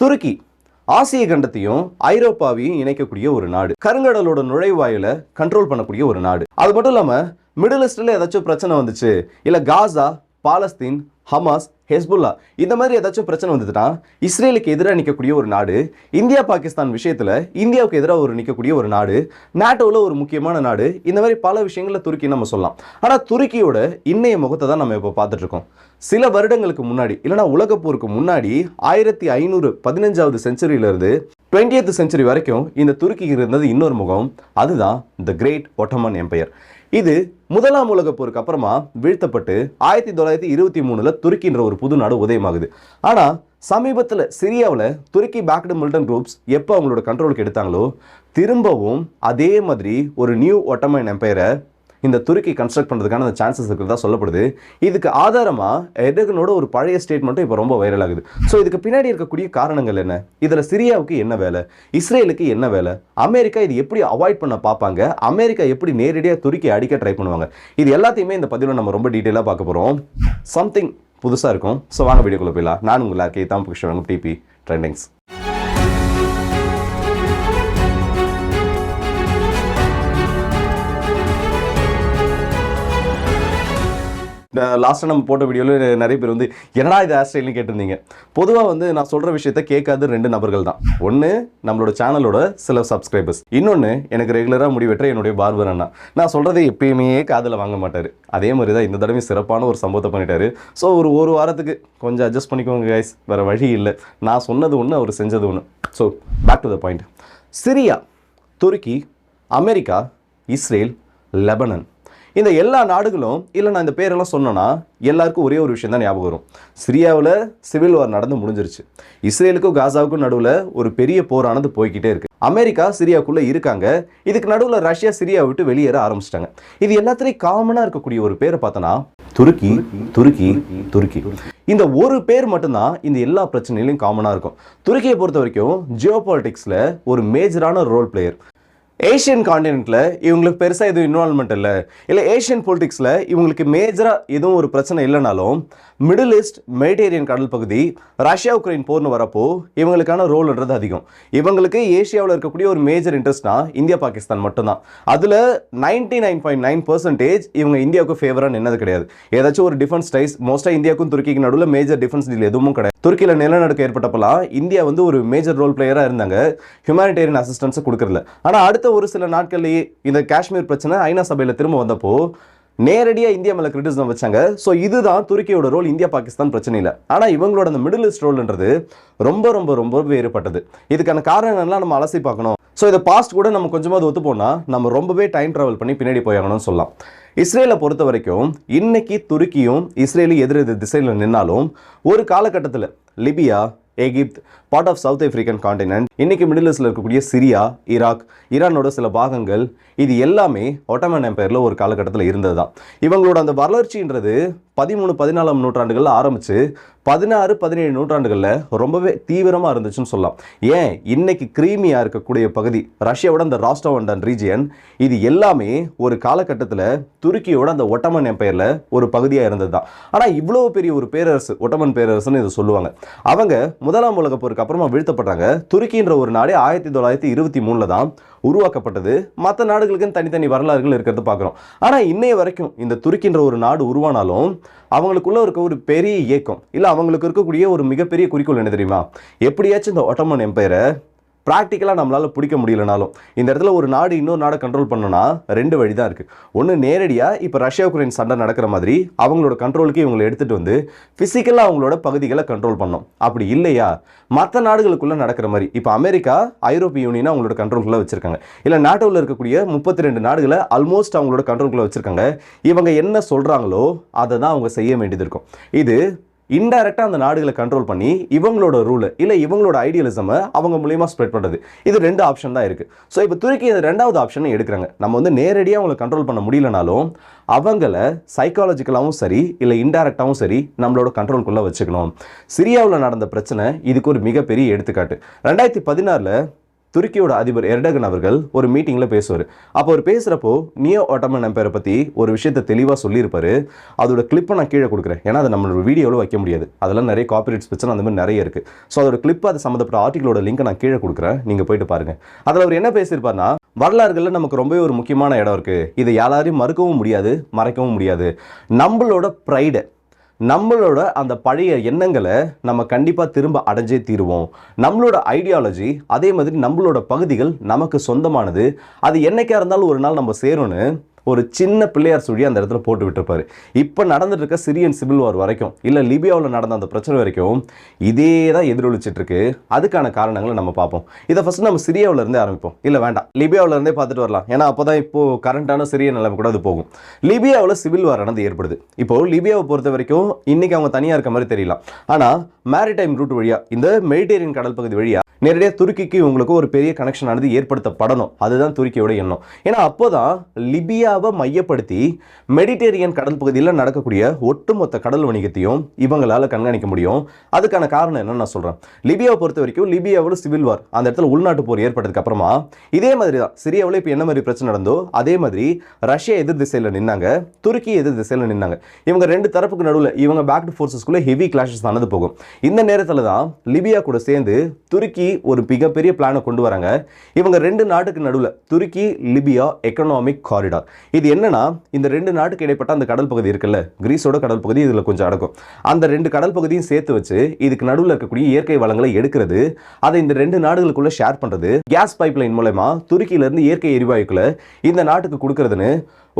துருக்கி ஆசிய கண்டத்தையும் ஐரோப்பாவையும் இணைக்கக்கூடிய ஒரு நாடு. கருங்கடலோட நுழைவாயில கண்ட்ரோல் பண்ணக்கூடிய ஒரு நாடு. அது மட்டும் இல்லாம மிடில் ஈஸ்ட்ல ஏதாச்சும் பிரச்சனை வந்துச்சு இல்ல காசா பாலஸ்தீன் ஹமாஸ் ஹெஸ்புல்லா இந்த மாதிரி ஏதாச்சும் பிரச்சனை வந்ததுன்னா இஸ்ரேலுக்கு எதிராக நிற்கக்கூடிய ஒரு நாடு இந்தியா பாகிஸ்தான் விஷயத்தில் இந்தியாவுக்கு எதிராக ஒரு நிற்கக்கூடிய ஒரு நாடு நாட்டோவில் ஒரு முக்கியமான நாடு இந்த மாதிரி பல விஷயங்களில் துருக்கி நம்ம சொல்லலாம். ஆனால் துருக்கியோட இன்னைய முகத்தை தான் நம்ம இப்போ பார்த்துட்ருக்கோம். சில வருடங்களுக்கு முன்னாடி இல்லைனா உலகப்போருக்கு முன்னாடி ஆயிரத்தி ஐநூறு பதினஞ்சாவது செஞ்சுரியிலேருந்து டுவெண்ட்டியத் செஞ்சுரி வரைக்கும் இந்த துருக்கிக்கு இருந்தது இன்னொரு முகம். அதுதான் த கிரேட் ஒட்டமன் எம்பையர் இது முதலாம் உலகப் போருக்கு அப்புறமா வீழ்த்தப்பட்டு ஆயிரத்தி தொள்ளாயிரத்தி இருபத்தி மூணில் துருக்கின்ற ஒரு புது நாடு உதயமாகுது. ஆனால் சமீபத்தில் சிரியாவில் துருக்கி பேக்டு மில்டன் குரூப்ஸ் எப்போ அவங்களோட கண்ட்ரோலுக்கு எடுத்தாங்களோ திரும்பவும் அதே மாதிரி ஒரு நியூ ஒட்டமன் எம்பையரை இந்த துருக்கி கன்ஸ்ட்ரக்ட் பண்ணுறதுக்கான அந்த சான்சஸ் இருக்கிறதா சொல்லப்படுது. இதுக்கு ஆதாரமாக எடகனோட ஒரு பழைய ஸ்டேட்மெண்ட்டும் இப்போ ரொம்ப வைரல் ஆகுது. ஸோ இதுக்கு பின்னாடி இருக்கக்கூடிய காரணங்கள் என்ன? இதில் சிரியாவுக்கு என்ன வேலை? இஸ்ரேலுக்கு என்ன வேலை? அமெரிக்கா இது எப்படி அவாய்ட் பண்ண பார்ப்பாங்க? அமெரிக்கா எப்படி நேரடியாக துருக்கி அடிக்க ட்ரை பண்ணுவாங்க? இது எல்லாத்தையுமே இந்த பதிவில் நம்ம ரொம்ப டீட்டெயிலாக பார்க்க போகிறோம் சம்திங் புதுசாக இருக்கும். ஸோ வாங்க வீடியோக்குள்ளே போயிடலாம். நான் உங்கள் கே தாம் புஷ்வரங்க டிபி ட்ரெண்டிங்ஸ் லாஸ்ட்டாக நம்ம போட்ட வீடியோவில் நிறைய பேர் வந்து என்னடா இது ஹேர் ஸ்டைல்னு கேட்டிருந்தீங்க? பொதுவாக வந்து நான் சொல்கிற விஷயத்த கேட்காத ரெண்டு நபர்கள் தான். ஒன்று நம்மளோட சேனலோட சில சப்ஸ்கிரைபர்ஸ் இன்னொன்று எனக்கு ரெகுலராக முடிவெற்ற என்னுடைய பார்பர் அண்ணா. நான் சொல்கிறதை எப்பயுமே காதில் வாங்க மாட்டார். அதே மாதிரி தான் இந்த தடவை சிறப்பான ஒரு சம்பவத்தை பண்ணிட்டாரு. ஸோ ஒரு ஒரு வாரத்துக்கு கொஞ்சம் அட்ஜஸ்ட் பண்ணிக்கோங்க கைஸ் வேறு வழி இல்லை. நான் சொன்னது ஒன்று அவர் செஞ்சது ஒன்று so back to the point Syria Turkey America Israel Lebanon. இந்த எல்லா நாடுகளும் இல்லை நான் இந்த பேரெல்லாம் சொன்னேன்னா எல்லாருக்கும் ஒரே ஒரு விஷயம் தான் ஞாபகம் வரும். சிரியாவில் சிவில் வார் நடந்து முடிஞ்சிருச்சு. இஸ்ரேலுக்கும் காசாவுக்கும் நடுவில் ஒரு பெரிய போரானது போய்கிட்டே இருக்கு. அமெரிக்கா சிரியாவுக்குள்ளே இருக்காங்க. இதுக்கு நடுவில் ரஷ்யா சிரியா விட்டு வெளியேற ஆரம்பிச்சிட்டாங்க. இது எல்லாத்துலேயும் காமனாக இருக்கக்கூடிய ஒரு பேரை பார்த்தோன்னா துருக்கி துருக்கி துருக்கி. இந்த ஒரு பேர் மட்டும்தான் இந்த எல்லா பிரச்சனையிலையும் காமனாக இருக்கும். துருக்கியை பொறுத்த வரைக்கும் ஜியோ பாலிட்டிக்ஸில் ஒரு மேஜரான ரோல் பிளேயர் ஏஷியன் காண்டினென்ட்டில் இவங்களுக்கு பெருசாக எதுவும் இன்வால்மெண்ட் இல்லை. இல்லை ஏஷியன் பொலிட்டிக்ஸில் இவங்களுக்கு மேஜராக எதுவும் ஒரு பிரச்சனை இல்லைனாலும் மிடில் ஈஸ்ட் மெடிடேரியன் கடல் பகுதி ரஷ்யா உக்ரைன் போர்னு வரப்போ இவங்களுக்கான ரோல்ன்றது அதிகம். இவங்களுக்கு ஏஷியாவில் இருக்கக்கூடிய ஒரு மேஜர் இன்ட்ரெஸ்ட்னா இந்தியா பாகிஸ்தான் மட்டும்தான். அதில் ninety nine point nine percentage இவங்க இந்தியாவுக்கு ஃபேவராக நின்னது கிடையாது. ஏதாச்சும் ஒரு டிஃபென்ஸ் டைஸ் மோஸ்ட்டாக இந்தியாவுக்கும் துருக்கிக்கு நடுவில் மேஜர் டிஃபென்ஸ் டீல் எதுவும் கிடையாது. துருக்கியில் நிலநடுக்கம் ஏற்பட்டப்பெல்லாம் இந்தியா வந்து ஒரு மேஜர் ரோல் பிளேயராக இருந்தாங்க. ஹியூமானிடேரியன் அசிஸ்டன்ஸை கொடுக்கறதுல. ஆனால் அடுத்த ஒரு சில நாட்கள்லேயே இந்த காஷ்மீர் பிரச்சனை ஐநா சபையில் திரும்ப வந்தப்போ நேரடியாக இந்தியா மேலே கிரிட்டிசம் வச்சாங்க. ஸோ இதுதான் துருக்கியோட ரோல் இந்தியா பாகிஸ்தான் பிரச்சனை இல்லை ஆனால் இவங்களோட அந்த மிடில் ஈஸ்ட் ரோல்ன்றது ரொம்ப ரொம்ப ரொம்ப வேறுபட்டது. இதுக்கான காரணங்கள்லாம் நம்ம அலசி பார்க்கணும். ஸோ இதை பாஸ்ட் கூட நம்ம கொஞ்சமாவது ஒத்து போனால் நம்ம ரொம்பவே டைம் ட்ராவல் பண்ணி பின்னாடி போயாகணும்னு சொல்லலாம். இஸ்ரேலை பொறுத்த வரைக்கும் இன்னைக்கு துருக்கியும் இஸ்ரேலும் எதிர் திசையில் நின்னாலும் ஒரு காலகட்டத்தில் Libya Egypt part of south African continent இன்னைக்கு மிடில் ஈஸ்டில் இருக்கக்கூடிய சிரியா ஈராக் ஈரானோட சில பாகங்கள் இது எல்லாமே ஒட்டமன் எம்பையரில் ஒரு காலகட்டத்தில் இருந்தது தான் இவங்களோட அந்த வளர்ச்சின்றது பதிமூணு பதினாலாம் நூற்றாண்டுகளில் ஆரம்பித்து பதினாறு பதினேழு நூற்றாண்டுகளில் ரொம்பவே தீவிரமாக இருந்துச்சுன்னு சொல்லலாம். ஏன்? இன்னைக்கு கிரீமியாக இருக்கக்கூடிய பகுதி ரஷ்யாவோட அந்த ராஸ்டோவண்டன் ரீஜியன் இது எல்லாமே ஒரு காலகட்டத்தில் துருக்கியோட அந்த ஒட்டமன் எம்பையரில் ஒரு பகுதியாக இருந்தது தான் ஆனால் இவ்வளோ பெரிய ஒரு பேரரசு ஒட்டமன் பேரரசுன்னு இதை சொல்லுவாங்க. அவங்க முதலாம் உலக போருக்கு அப்புறமா வீழ்த்தப்படுறாங்க. துருக்கின்ற ஒரு நாடே ஆயிரத்தி தொள்ளாயிரத்தி இருபத்தி மூணில் தான் உருவாக்கப்பட்டது. மற்ற நாடுகளுக்குன்னு தனித்தனி வரலாறுகள் இருக்கிறத பார்க்குறோம். ஆனால் இன்னைய வரைக்கும் இந்த துருக்கின்ற ஒரு நாடு உருவானாலும் அவங்களுக்குள்ள இருக்க ஒரு பெரிய இயக்கம் இல்லை அவங்களுக்கு இருக்கக்கூடிய ஒரு மிகப்பெரிய குறிக்கோள் என்ன தெரியுமா? எப்படியாச்சும் இந்த ஒட்டமன் எம்பையரை ப்ராக்டிக்கலாக நம்மளால் பிடிக்க முடியலனாலும் இந்த இடத்துல ஒரு நாடு இன்னொரு நாடை கண்ட்ரோல் பண்ணணும்னா ரெண்டு வழி தான் இருக்குது ஒன்று நேரடியாக இப்போ ரஷ்யா உக்ரைன் சண்டை நடக்கிற மாதிரி அவங்களோட கண்ட்ரோலுக்கு இவங்களை எடுத்துகிட்டு வந்து ஃபிசிக்கலாக அவங்களோட பகுதிகளை கண்ட்ரோல் பண்ணோம். அப்படி இல்லையா? மற்ற நாடுகளுக்குள்ளே நடக்கிற மாதிரி. இப்போ அமெரிக்கா ஐரோப்பிய யூனியனை அவங்களோட கண்ட்ரோலுக்குள்ளே வச்சுருக்காங்க. இல்லை நாட்டோவில் இருக்கக்கூடிய முப்பத்தி ரெண்டு நாடுகளை ஆல்மோஸ்ட் அவங்களோட கண்ட்ரோலுக்குள்ளே வச்சுருக்காங்க. இவங்க என்ன சொல்கிறாங்களோ அதை தான் அவங்க செய்ய வேண்டியது இருக்கும். இது இன்டைரக்டாக அந்த நாடுகளை கண்ட்ரோல் பண்ணி இவங்களோட ரூல் இல்லை இவங்களோட ஐடியலிசமை அவங்க மூலியமாக ஸ்ப்ரெட் பண்ணுறது இது ரெண்டு ஆப்ஷன் தான் இருக்குது ஸோ இப்போ துருக்கி இந்த ரெண்டாவது ஆப்ஷனை எடுக்கிறாங்க. நம்ம வந்து நேரடியாக அவங்களை கண்ட்ரோல் பண்ண முடியலனாலும் அவங்கள சைக்காலஜிக்கலாகவும் சரி இல்லை இன்டைரக்டாகவும் சரி நம்மளோட கண்ட்ரோல்குள்ளே வச்சுக்கணும். சிரியாவில் நடந்த பிரச்சனை இதுக்கு ஒரு மிகப்பெரிய எடுத்துக்காட்டு. ரெண்டாயிரத்தி பதினாறில் துருக்கியோட அதிபர் எர்டகன் அவர்கள் ஒரு மீட்டிங்கில் பேசுவார். அப்போ அவர் பேசுகிறப்போ நியோ ஆட்டோமன் எம்பையரை பற்றி ஒரு விஷயத்தை தெளிவாக சொல்லியிருப்பார். அதோட கிளிப்பை நான் கீழே கொடுக்குறேன். ஏன்னா அதை நம்மளோட வீடியோவில் வைக்க முடியாது. அதெல்லாம் நிறைய காப்பிரைட்ஸ் பிரச்சனை அந்த மாதிரி நிறைய இருக்குது ஸோ அதோட கிளிப் அது சம்மந்தப்பட்ட ஆர்டிகளோட லிங்க் நான் கீழே கொடுக்குறேன். நீங்கள் போயிட்டு பாருங்கள் அதில் அவர் என்ன பேசியிருப்பார்னா வரலாறுகளில் நமக்கு ரொம்பவே ஒரு முக்கியமான இடம் இருக்குது இதை யாராலையும் மறுக்கவும் முடியாது மறைக்கவும் முடியாது. நம்மளோட ப்ரைடை நம்மளோட அந்த பழைய எண்ணங்களை நம்ம கண்டிப்பாக திரும்ப அடைஞ்சே தீருவோம். நம்மளோட ஐடியாலஜி அதே மாதிரி நம்மளோட பகுதிகள் நமக்கு சொந்தமானது. அது என்னைக்கா இருந்தாலும் ஒரு நாள் நம்ம சேரும்னு ஒரு சின்ன பிள்ளையார் சுழி அந்த இடத்துல போட்டு விட்டுருப்பாரு. இப்போ நடந்துட்டு இருக்க சிரியன் சிவில் வார் வரைக்கும் இல்லை லிபியாவில் நடந்த அந்த பிரச்சனை வரைக்கும் இதே தான் எதிரொலிச்சிட்டு இருக்கு அதுக்கான காரணங்களை நம்ம பார்ப்போம். இதை ஃபர்ஸ்ட் நம்ம சிரியாவில் இருந்தே ஆரம்பிப்போம். இல்லை வேண்டாம். லிபியாவில் இருந்தே பார்த்துட்டு வரலாம். ஏன்னா அப்போ தான் இப்போது கரண்ட்டான சிரிய நிலைமை கூட அது போகும். லிபியாவில் சிவில் வார் நடந்து ஏற்படுது. இப்போ லிபியாவை பொறுத்த வரைக்கும் இன்றைக்கி அவங்க தனியாக இருக்க மாதிரி தெரியலாம். ஆனால் மேரிடைம் ரூட் வழியாக இந்த மெடிடேரியன் கடல் பகுதி வழியாக நேரடியாக துருக்கிக்கு உங்களுக்கு ஒரு பெரிய கனெக்ஷன் ஆனது ஏற்படுத்தப்படணும். அதுதான் துருக்கியோட எண்ணம். ஏன்னா அப்போ தான் லிபியா லிபியாவை மையப்படுத்தி மெடிடேரியன் கடல் பகுதியில் நடக்கக்கூடிய ஒட்டுமொத்த கடல் வணிகத்தையும் இவங்களால கண்காணிக்க முடியும். அதுக்கான காரணம் என்னன்னு நான் சொல்றேன். லிபியாவை பொறுத்த வரைக்கும் லிபியாவில் சிவில் வார் அந்த இடத்துல உள்நாட்டு போர் ஏற்பட்டதுக்கு அப்புறமா இதே மாதிரி தான் சிரியாவில் இப்போ என்ன மாதிரி பிரச்சனை நடந்தோ அதே மாதிரி ரஷ்யா எதிர் திசையில் நின்னாங்க துருக்கி எதிர் திசையில் நின்னாங்க. இவங்க ரெண்டு தரப்புக்கு நடுவில் இவங்க பேக்டு ஃபோர்ஸஸ்க்குள்ளே ஹெவி கிளாஷஸ் நடந்து போகும். இந்த நேரத்தில் தான் லிபியா கூட சேர்ந்து துருக்கி ஒரு மிகப்பெரிய பிளானை கொண்டு வராங்க. இவங்க ரெண்டு நாட்டுக்கு நடுவில் துருக்கி லிபியா எக்கனாமிக் காரிடார் இது என்னன்னா இந்த ரெண்டு நாட்டுக்கு இடைப்பட்ட அந்த கடல் பகுதி இருக்குல்ல கிரீஸோட கடல் பகுதி இதில் கொஞ்சம் அடக்கும். அந்த ரெண்டு கடல் பகுதியும் சேர்த்து வச்சு இதுக்கு நடுவில் இருக்கக்கூடிய இயற்கை வளங்களை எடுக்கிறது அதை இந்த ரெண்டு நாடுகளுக்குள்ள ஷேர் பண்றது கேஸ் பைப்லைன் மூலமா துருக்கியில இருந்து இயற்கை எரிவாயுக்களை இந்த நாட்டுக்கு கொடுக்கறதுன்னு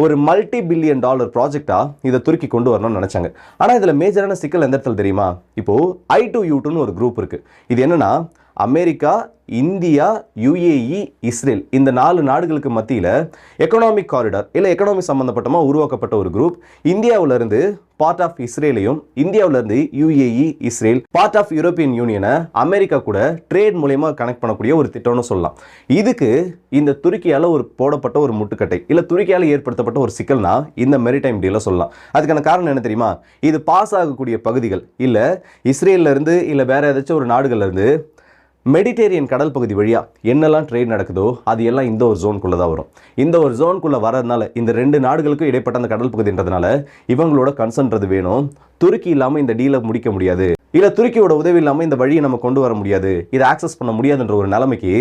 ஒரு மல்டி பில்லியன் டாலர் ப்ராஜெக்டா இதை துருக்கி கொண்டு வரணும்னு நினைச்சாங்க. ஆனால் இதில் மேஜரான சிக்கல் எந்த இடத்துல தெரியுமா? இப்போ ஐ டு யூ டூன்னு ஒரு குரூப் இருக்கு. இது என்னன்னா அமெரிக்கா இந்தியா யுஏஇ இஸ்ரேல் இந்த நாலு நாடுகளுக்கு மத்தியில் எக்கனாமிக் காரிடார் இல்லை எக்கனாமி சம்மந்தப்பட்டமாக உருவாக்கப்பட்ட ஒரு குரூப் இந்தியாவுல இருந்து பார்ட் ஆஃப் இஸ்ரேலையும் இந்தியாவுல இருந்து UAE Israel part of European யூனியனை America கூட ட்ரேட் மூலயமா கனெக்ட் பண்ணக்கூடிய ஒரு திட்டம்னு சொல்லலாம். இதுக்கு இந்த துருக்கியால் ஒரு போடப்பட்ட ஒரு முட்டுக்கட்டை இல்லை துருக்கியால் ஏற்படுத்தப்பட்ட ஒரு சிக்கல்னா இந்த மெரிடைம் டீல சொல்லலாம். அதுக்கான காரணம் என்ன தெரியுமா? இது பாஸ் ஆகக்கூடிய பகுதிகள் இல்லை இஸ்ரேல்ல இருந்து இல்லை வேறு ஏதாச்சும் ஒரு நாடுகள்லேருந்து மெடிடேரியன் கடல் பகுதி வழியாக என்னெல்லாம் ட்ரேட் நடக்குதோ அது எல்லாம் இந்த ஒரு ஜோனுக்குள்ளே தான் வரும். இந்த ஒரு ஜோனுக்குள்ளே வரதுனால இந்த ரெண்டு நாடுகளுக்கும் இடைப்பட்ட அந்த கடல் பகுதின்றதுனால இவங்களோட கன்சன்றது வேணும். துருக்கி இல்லாமல் இந்த டீலை முடிக்க முடியாது. இல்லை துருக்கியோட உதவி இல்லாமல் இந்த வழியை நம்ம கொண்டு வர முடியாது. இதை ஆக்சஸ் பண்ண முடியாதுன்ற ஒரு நிலைமைக்கு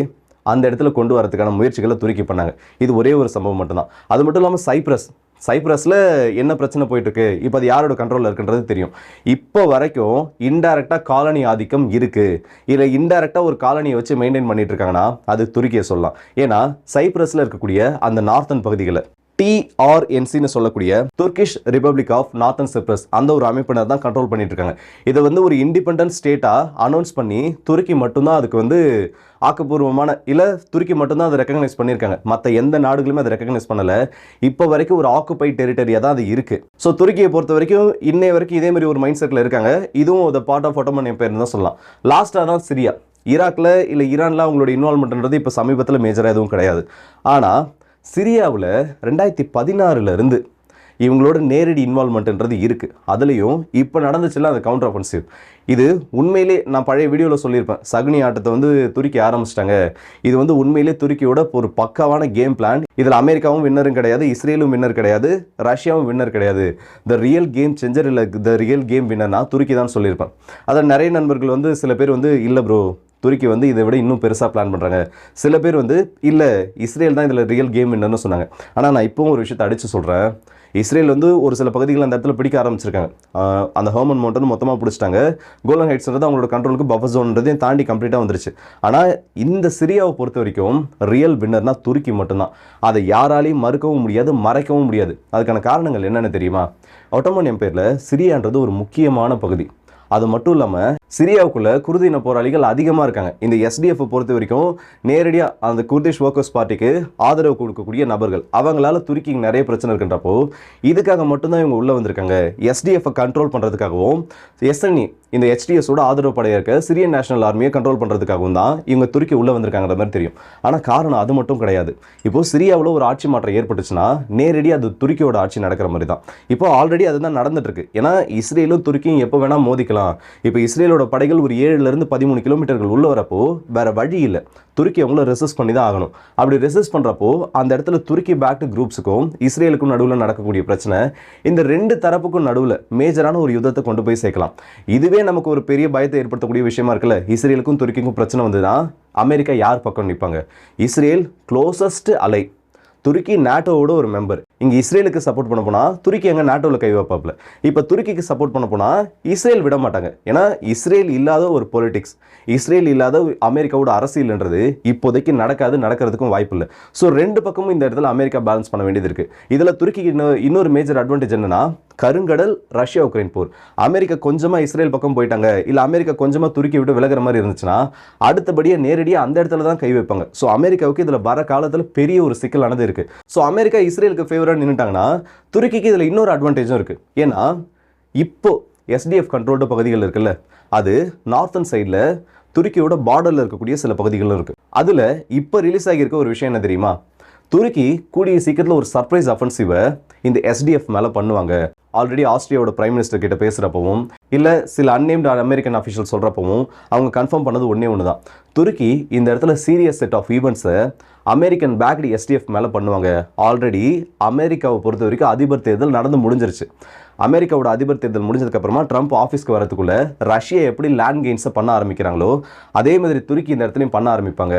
அந்த இடத்துல கொண்டு வரதுக்கான முயற்சிகளை துருக்கி பண்ணாங்க. இது ஒரே ஒரு சம்பவம் மட்டும்தான். அது மட்டும் இல்லாமல் சைப்ரஸ் சைப்ரஸில் என்ன பிரச்சனை போயிட்டுருக்கு? இப்போ அது யாரோட கண்ட்ரோலில் இருக்குன்றது தெரியும். இப்போ வரைக்கும் இன்டைரக்டாக காலனி ஆதிக்கம் இருக்குது இல்லை இன்டைரக்டாக ஒரு காலனியை வச்சு மெயின்டைன் பண்ணிட்டு இருக்காங்கன்னா அது துருக்கியை சொல்லலாம். ஏன்னா சைப்ரஸில் இருக்கக்கூடிய அந்த நார்த்தன் பகுதிகளை டிஆர்என்சின்னு சொல்லக்கூடிய Turkish republic of northern Cyprus அந்த ஒரு அமைப்பினர் தான் கண்ட்ரோல் பண்ணிட்டு இருக்காங்க இதை வந்து ஒரு இண்டிபெண்டன்ட் ஸ்டேட்டாக அனௌன்ஸ் பண்ணி துருக்கி மட்டும்தான் அதுக்கு வந்து ஆக்கப்பூர்வமான இல்லை துருக்கி மட்டும்தான் அதை ரெக்கக்னைஸ் பண்ணியிருக்காங்க. மற்ற எந்த நாடுகளுமே அதை ரெக்கக்னைஸ் பண்ணலை. இப்போ வரைக்கும் ஒரு ஆக்குப்பை டெரிட்டரியாக தான் அது இருக்குது ஸோ துருக்கியை பொறுத்த வரைக்கும் இன்னை வரைக்கும் இதே மாதிரி ஒரு மைண்ட் செட்டில் இருக்காங்க. இதுவும் ஒரு பார்ட் ஆஃப் ஒட்டமன் எம்பையர் தான் சொல்லலாம். லாஸ்ட்டாக தான் சிரியா. ஈராக்கில் இல்லை ஈரானில் அவங்களோட இன்வால்மெண்ட்ன்றது இப்போ சமீபத்தில் மேஜராக எதுவும் கிடையாது. ஆனால் சிரியாவில் ரெண்டாயிரத்தி பதினாறுலேருந்து இவங்களோட நேரடி இன்வால்மெண்ட்ன்றது இருக்குது அதுலேயும் இப்போ நடந்துச்சுல அந்த கவுண்டர் அஃபென்சிவ் இது உண்மையிலே நான் பழைய வீடியோவில் சொல்லியிருப்பேன். சகுனி ஆட்டத்தை வந்து துருக்கி ஆரம்பிச்சிட்டாங்க. இது வந்து உண்மையிலே துருக்கியோட ஒரு பக்காவான கேம் பிளான் இதில் அமெரிக்காவும் வின்னரும் கிடையாது இஸ்ரேலும் வின்னர் கிடையாது ரஷ்யாவும் வின்னர் கிடையாது. த ரியல் கேம் சேஞ்சர் இல்லை த ரியல் கேம் வின்னர்னா துருக்கி தான் சொல்லியிருப்பேன். அதை நிறைய நண்பர்கள் வந்து சில பேர் வந்து இல்லை ப்ரோ துருக்கி வந்து இதை விட இன்னும் பெருசாக பிளான் பண்ணுறாங்க சில பேர் வந்து இல்லை இஸ்ரேல் தான் இதில் ரியல் கேம் என்னன்னு சொன்னாங்க. ஆனால் நான் இப்போவும் ஒரு விஷயத்தை அடித்து சொல்கிறேன் இஸ்ரேல் வந்து ஒரு சில பகுதிகள் அந்த இடத்துல பிடிக்க ஆரம்பிச்சிருக்காங்க. அந்த ஹோமன் மவுண்டன் மொத்தமாக பிடிச்சிட்டாங்க. கோலன் ஹைட்ஸ்ன்றது அவங்களோட கண்ட்ரோலுக்கு பஃபர் ஜோன்றதையும் தாண்டி கம்ப்ளீட்டாக வந்துருச்சு. ஆனால் இந்த சிரியாவை பொறுத்த வரைக்கும் ரியல் வின்னர்னா துருக்கி மட்டும்தான். அதை யாராலையும் மறுக்கவும் முடியாது மறைக்கவும் முடியாது. அதுக்கான காரணங்கள் என்னென்னு தெரியுமா? ஒட்டோமன் எம்பையரில் சிரியான்றது ஒரு முக்கியமான பகுதி. அது மட்டும் இல்லாமல் சிரியாவுக்குள்ள குர்தின போராளிகள் அதிகமாக இருக்காங்க. இந்த எஸ்டிஎஃப் பொறுத்த வரைக்கும் நேரடியாக அந்த குர்திஷ் ஒர்க்கர்ஸ் பார்ட்டிக்கு ஆதரவு கொடுக்கக்கூடிய நபர்கள். அவங்களால துருக்கி நிறைய பிரச்சனை இருக்கின்றப்போ இதுக்காக மட்டும்தான் இவங்க உள்ளே வந்திருக்காங்க. எஸ்டிஎஃப் கண்ட்ரோல் பண்ணுறதுக்காகவும் எஸ்என்இ இந்த ஹெச்டிஎஸோட ஆதரவு படையாக இருக்க சிரியன் நேஷனல் ஆர்மியை கண்ட்ரோல் பண்ணுறதுக்காகவும் தான் இவங்க துருக்கி உள்ளே வந்திருக்காங்கிற மாதிரி தெரியும். ஆனால் காரணம் அது மட்டும் கிடையாது. இப்போது சிரியாவில் ஒரு ஆட்சி மாற்றம் ஏற்பட்டுச்சுன்னா நேரடியாக அது துருக்கியோட ஆட்சி நடக்கிற மாதிரி தான். இப்போ ஆல்ரெடி அதுதான் நடந்துட்டு இருக்கு. ஏன்னா இஸ்ரேலும் துருக்கியும் எப்போ வேணால் மோதிக்கலாம். தான் இப்போ இஸ்ரேலோட படைகள் ஒரு ஏழுலேருந்து பதிமூணு கிலோமீட்டர்கள் உள்ள வரப்போ வேற வழி இல்லை. துருக்கி அவங்கள ரெசிஸ்ட் பண்ணி தான் ஆகணும். அப்படி ரெசிஸ்ட் பண்ணுறப்போ அந்த இடத்துல துருக்கி பேக்டு குரூப்ஸுக்கும் இஸ்ரேலுக்கும் நடுவில் நடக்கக்கூடிய பிரச்சனை இந்த ரெண்டு தரப்புக்கும் நடுவில் மேஜரான ஒரு யுத்தத்தை கொண்டு போய் சேர்க்கலாம். இதுவே நமக்கு ஒரு பெரிய பயத்தை ஏற்படுத்தக்கூடிய விஷயமா இருக்குல்ல. இஸ்ரேலுக்கும் துருக்கிக்கும் பிரச்சனை வந்துன்னா அமெரிக்கா யார் பக்கம் நிற்பாங்க இஸ்ரேல் க்ளோசஸ்ட் அலை துருக்கி நாட்டோவோட ஒரு மெம்பர் இங்கே இஸ்ரேலுக்கு சப்போர்ட் பண்ண போனால் துருக்கி எங்கே நாட்டோவில் கை வைப்பாப்ல. இப்போ துருக்கிக்கு சப்போர்ட் பண்ண போனால் இஸ்ரேல் விட மாட்டாங்க. ஏன்னா இஸ்ரேல் இல்லாத ஒரு பொலிட்டிக்ஸ் இஸ்ரேல் இல்லாத அமெரிக்காவோட அரசியல்ன்றது இப்போதைக்கு நடக்காது நடக்கிறதுக்கும் வாய்ப்பு இல்லை. ஸோ ரெண்டு பக்கமும் இந்த இடத்துல அமெரிக்கா பேலன்ஸ் பண்ண வேண்டியது இருக்குது இதில் துருக்கிக்கு இன்னொரு இன்னொரு மேஜர் அட்வான்டேஜ் என்னன்னா கருங்கடல் ரஷ்யா உக்ரைன் போர். அமெரிக்கா கொஞ்சமாக இஸ்ரேல் பக்கம் போயிட்டாங்க. இல்லை அமெரிக்கா கொஞ்சமாக துருக்கி விட்டு விலகிற மாதிரி இருந்துச்சுன்னா அடுத்தபடியாக நேரடியாக அந்த இடத்துல தான் கை வைப்பாங்க. ஸோ அமெரிக்காவுக்கு இதில் வர காலத்தில் பெரிய ஒரு சிக்கலானது இருக்கு. ஸோ அமெரிக்கா இஸ்ரேலுக்கு ஃபேவராக நின்றுட்டாங்கன்னா துருக்கிக்கு இதில் இன்னொரு அட்வான்டேஜும் இருக்கு. ஏன்னா இப்போ எஸ்டிஎஃப் கண்ட்ரோல்டு பகுதிகள் இருக்குல்ல அது நார்த்தன் சைடில் துருக்கியோட பார்டரில் இருக்கக்கூடிய சில பகுதிகளும் இருக்குது அதில் இப்போ ரிலீஸ் ஆகியிருக்க ஒரு விஷயம் என்ன தெரியுமா? துருக்கி கூடிய சீக்கிரத்தில் ஒரு சர்ப்ரைஸ் அஃபென்சிவை இந்த எஸ்டிஎஃப் மேலே பண்ணுவாங்க. ஆல்ரெடி ஆஸ்திரியாவோட பிரைம் மினிஸ்டர் கிட்ட பேசுகிறப்பவும் இல்லை சில அன்னேம்டு அமெரிக்கன் அஃபிஷியல் சொல்கிறப்பவும் அவங்க கன்ஃபார்ம் பண்ணது ஒன்றே ஒன்று தான் துருக்கி இந்த இடத்துல சீரியஸ் செட் ஆஃப் ஈவெண்ட்ஸை அமெரிக்கன் பேக்டு எஸ்டிஎஃப் மேலே பண்ணுவாங்க. ஆல்ரெடி அமெரிக்காவை பொறுத்த வரைக்கும் அதிபர் தேர்தல் நடந்து முடிஞ்சிருச்சு. அமெரிக்காவோட அதிபர் தேர்தல் முடிஞ்சதுக்கப்புறமா ட்ரம்ப் ஆஃபீஸ்க்கு வரதுக்குள்ள ரஷ்யா எப்படி லேண்ட் கெயின்ஸை பண்ண ஆரம்பிக்கிறாங்களோ அதே மாதிரி துருக்கி இந்த இடத்துலையும் பண்ண ஆரம்பிப்பாங்க.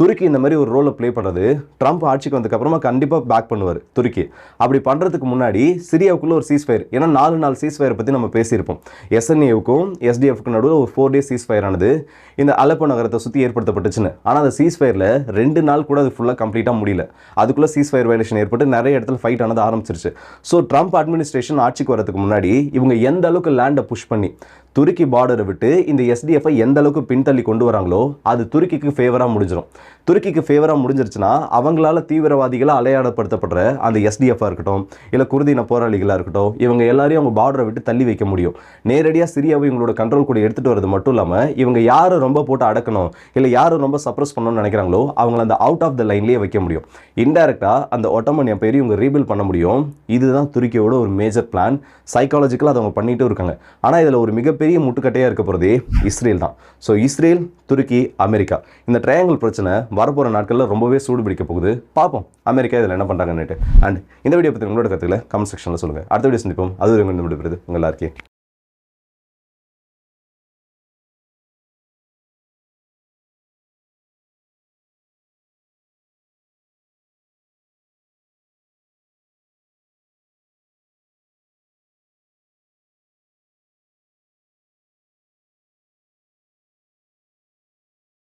துருக்கி இந்த மாதிரி ஒரு ரோலை ப்ளே பண்ணுறது ட்ரம்ப் ஆட்சிக்கு வந்ததுக்கப்புறமா கண்டிப்பாக பேக் பண்ணுவார் துருக்கி. அப்படி பண்ணுறதுக்கு முன்னாடி சிரியாவுக்குள்ள ஒரு சீஸ் ஃபயர் ஏன்னா நாலு நாள் சீஸ் ஃபயர் பற்றி நம்ம பேசியிருப்போம். எஸ்என்ஏவுக்கும் எஸ்டிஎஃப்க்கு நடுவில் ஒரு ஃபோர் டேஸ் சீஸ் ஃபயர் ஆனது. இந்த அலப்போ நகரத்தை சுற்றி ஏற்படுத்தப்பட்டுச்சுன்னு. ஆனால் அந்த சீஸ் ஃபயரில் ரெண்டு நாள் கூட அது ஃபுல்லாக கம்ப்ளீட்டாக முடியல. அதுக்குள்ளே சீஸ் ஃபயர் வயலேஷன் ஏற்பட்டு நிறைய இடத்துல ஃபைட் ஆனது ஆரம்பிச்சிருச்சு. ஸோ ட்ரம்ப் அட்மினிஸ்ட்ரேஷன் ஆட்சிக்கு வரதுக்கு முன்னாடி இவங்க எந்த அளவுக்கு லேண்டை புஷ் பண்ணி துருக்கி பார்டரை விட்டு இந்த எஸ்டிஎஃப்ஐ எந்த அளவுக்கு பின்தள்ளி கொண்டு வராங்களோ அது துருக்கிக்கு ஃபேவராக முடிஞ்சிடும் துருக்கிக்கு ஃபேவராக முடிஞ்சிருச்சுன்னா அவங்களால தீவிரவாதிகளாக அலையாடப்படுத்தப்படுற அந்த எஸ்டிஎஃபாக இருக்கட்டும் இல்லை குருதின போராளிகளாக இருக்கட்டும் இவங்க எல்லாரையும் அவங்க பார்டரை விட்டு தள்ளி வைக்க முடியும். நேரடியாக சிரியாவை இவங்களோட கண்ட்ரோல் கூட எடுத்துகிட்டு வரது மட்டும் இல்லாமல் இவங்க யாரை ரொம்ப போட்டு அடக்கணும் இல்லை யாரை ரொம்ப சப்ரஸ் பண்ணணும்னு நினைக்கிறாங்களோ அவங்கள அந்த அவுட் ஆஃப் த லைன்லேயே வைக்க முடியும். இன்டெரக்டாக அந்த ஒட்டமன் எம்பையர் இவங்க ரீபில் பண்ண முடியும். இதுதான் துருக்கியோட ஒரு மேஜர் பிளான் சைக்காலஜிக்கலாக அதை அவங்க பண்ணிட்டு இருக்காங்க. ஆனால் இதில் ஒரு மிகப்பெரிய முட்டுக்கட்டையாக இருக்க போகிறதே இஸ்ரேல் தான். ஸோ இஸ்ரேல் துருக்கி அமெரிக்கா. இந்த ட்ரையாங்கிள் பிரச்சனை வரப்போகிற நாட்களில் ரொம்பவே சூடு பிடிக்க போகுது. பார்ப்போம். அமெரிக்கா இதில் என்ன பண்ணுறாங்கன்னுட்டு அண்ட் இந்த வீடியோ பற்றி உங்களோட கருத்துக்களை கமெண்ட் செக்ஷனில் சொல்லுங்கள் அடுத்த வீடியோ சந்திப்போம். அது ஒரு உங்கள் உங்கள் எல்லாருக்கே